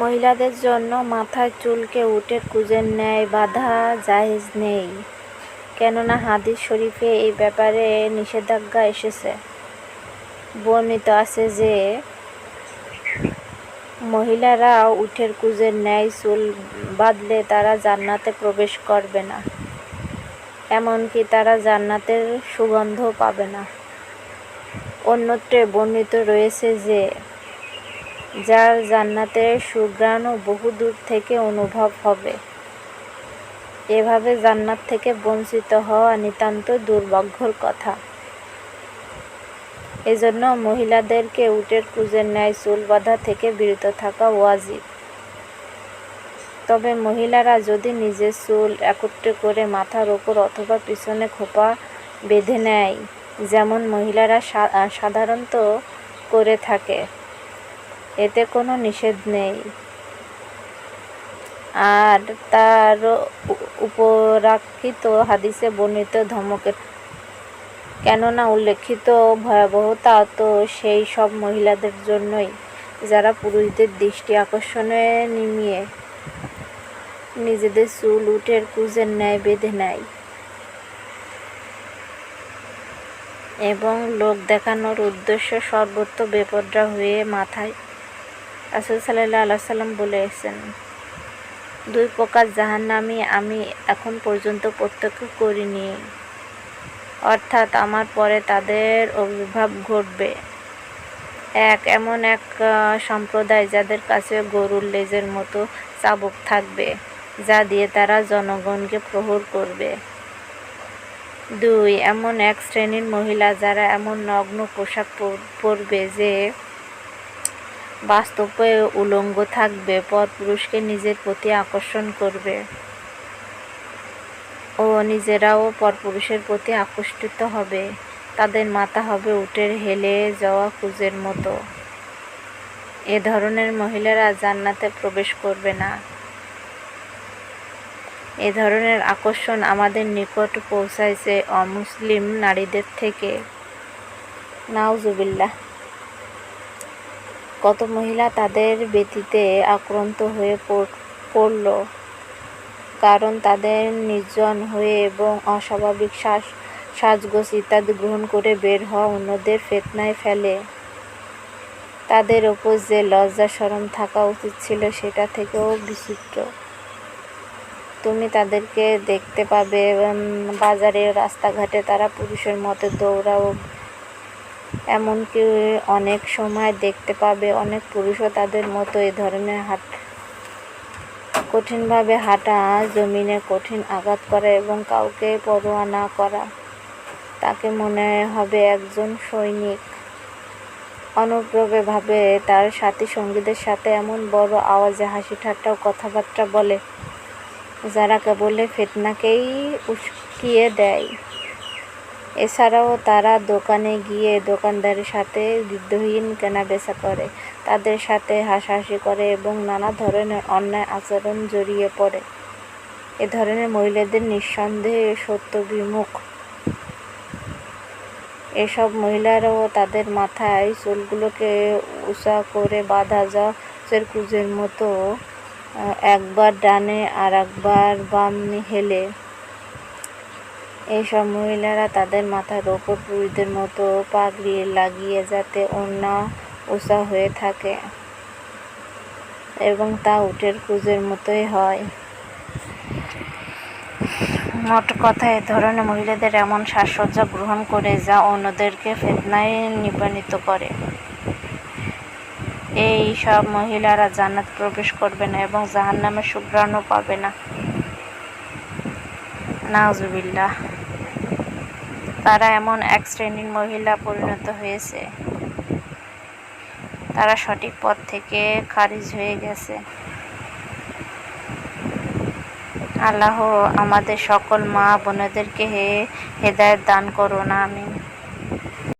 মহিলাদের জন্য মাথার চুলকে উটের কুঁজের ন্যায় বাঁধা জাহেজ নেই। কেননা হাদিস শরীফে এই ব্যাপারে নিষেধাজ্ঞা এসেছে। বর্ণিত আছে যে, মহিলারা উঠের কুঁজের ন্যায় চুল বাঁধলে তারা জান্নাতে প্রবেশ করবে না, এমনকি তারা জান্নাতের সুগন্ধ পাবে না। অন্যত্রে বর্ণিত রয়েছে যে যার জান্নাতের সুঘ্রাণও বহুদূর থেকে অনুভব হবে। এভাবে জান্নাত থেকে বঞ্চিত হওয়া নিতান্ত দুর্ভাগ্যর কথা। এজন্য মহিলাদেরকে উটের কুজের ন্যায় চুল বাঁধা থেকে বিরত থাকা ওয়াজিব। তবে মহিলারা যদি নিজের চুল একত্রে করে মাথার ওপর অথবা পিছনে খোপা বেঁধে নেয়, যেমন মহিলারা সাধারণত করে থাকে এতে কোনো নিষেধ নেই। আর তার উপরাক্ষিত হাদিসে বর্ণিত ধমকের কেননা উল্লেখিত ভয়াবহতা তো সেই সব মহিলাদের জন্যই, যারা পুরুষদের দৃষ্টি আকর্ষণে নিমিয়ে নিজেদের চুল উঠের কুজের ন্যায় বেঁধে নেয়। এবং লোক দেখানোর উদ্দেশ্য সর্বত্র বেপদ্রা হয়ে মাথায় রাসুল সাল্লাহ আল্লাহ সাল্লাম বলেছেন, দুই প্রকার জাহান্নামি আমি এখন পর্যন্ত প্রত্যক্ষ করিনি। অর্থাৎ আমার পরে তাদের অভিভাব ঘটবে। এক, এমন এক সম্প্রদায় যাদের কাছে গরুর লেজের মতো চাবুক থাকবে, যা দিয়ে তারা জনগণকে প্রহর করবে। দুই, এমন এক শ্রেণির মহিলা যারা এমন নগ্ন পোশাক পরবে যে বাস্তবে উলঙ্গ থাকবে পরপুরুষকে নিজের প্রতি আকর্ষণ করবে। ও নিজেরাও পরপুরুষের প্রতি আকর্ষিত হবে। তাদের মাথা হবে উটের হেলে যাওয়া কুজের মতো। এ ধরনের মহিলারা জান্নাতে প্রবেশ করবে না। এ ধরনের আকর্ষণ আমাদের নিকট পৌঁছাইছে অমুসলিম নারীদের থেকে। নাউজুবিল্লাহ। কত মহিলা তাদের ব্যতীতে আক্রান্ত হয়ে পড়ল। কারণ তাদের নির্জন হয়ে এবং অস্বাভাবিক শ্বাস সাজগোজ ইত্যাদি গ্রহণ করে বের হওয়া অন্যদের ফেতনায় ফেলে। তাদের ওপর যে লজ্জা সরম থাকা উচিত ছিল সেটা থেকেও বিচিত্র। তুমি তাদেরকে দেখতে পাবে বাজারে রাস্তাঘাটে তারা পুরুষের মতো দৌড়াও এমনকি অনেক সময় দেখতে পাবে অনেক পুরুষও তাদের মতো এ ধরনের হাট কঠিনভাবে হাঁটা, জমিনে কঠিন আঘাত করা এবং কাউকে পরোয়া না করা। তাকে মনে হবে একজন সৈনিক। অনুপ্রবে ভাবে তার সাথী সঙ্গীদের সাথে এমন বড় আওয়াজে হাসি ঠাট্টা কথাবার্তা বলে, যারা কেবলে ফেতনাকেই উস্কিয়ে দেয়। এছাড়াও তারা দোকানে গিয়ে দোকানদারের সাথে বিদ্রোহীন কেনাবেচা করে, তাদের সাথে হাসাহাসি করে এবং নানা ধরনের অন্যায় আচরণ জড়িয়ে পড়ে। এ ধরনের মহিলাদের নিঃসন্দেহে সত্য বিমুখ এসব মহিলারাও তাদের মাথায় চুলগুলোকে উঁচা করে বাঁধা যা কুজের মতো একবার ডানে আর একবার বাম হেলে। এইসব মহিলারা তাদের মাথার ওপর পুরুষদের মতো পাগড়ি লাগিয়ে যাতে ওড়না উঁচা হয়ে থাকে এবং তা উটের কুজের মতোই হয়। মোট কথা, এ ধরনের মহিলাদের এমন সাজসজ্জা গ্রহণ করে যা অন্যদেরকে ফেতনায় নিপানিত করে। এই সব মহিলারা জান্নাত প্রবেশ করবে না এবং জাহান নামে সুগ্রাণও পাবে না। নাজুবিল্লাহ তারা এমন এক শ্রেণির মহিলা পরিণত হয়েছে। তারা সঠিক পথ থেকে খারিজ হয়ে গেছে। আল্লাহ আমাদের সকল মা বোনেদেরকে হে, হেদায়ত দান করো না আমি